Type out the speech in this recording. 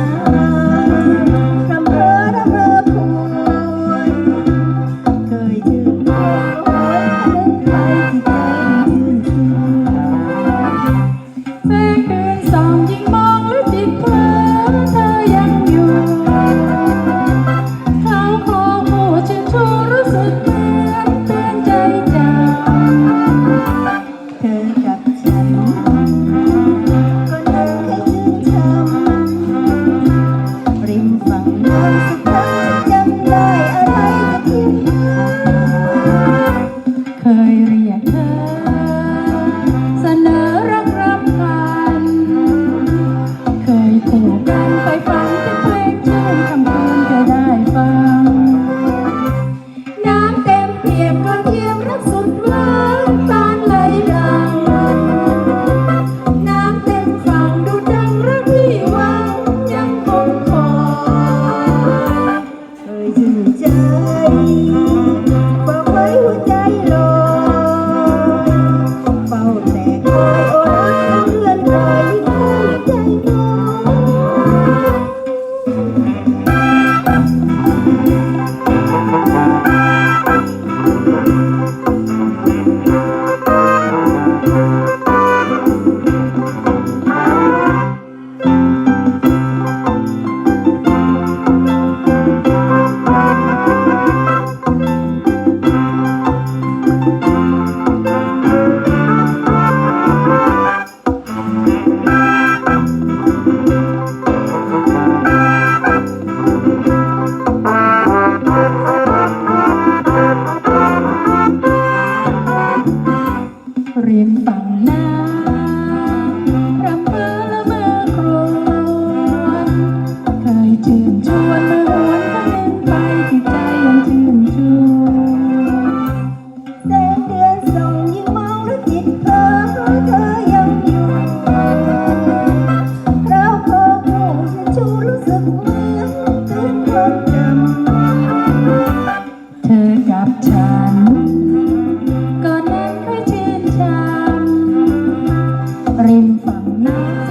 Thank you. ชวนมาวนก็นไปที่ใจยังชื่นชวนแสงเดือนส่องยิ่งมองรู้จิตเพ้อเธอยังอยู่เราโคกูฉันชูรู้สึกเหมือนตื่นความจำเธอกับฉันก่อนนั้นเคยชื่นชมริมฝั่งน้ำ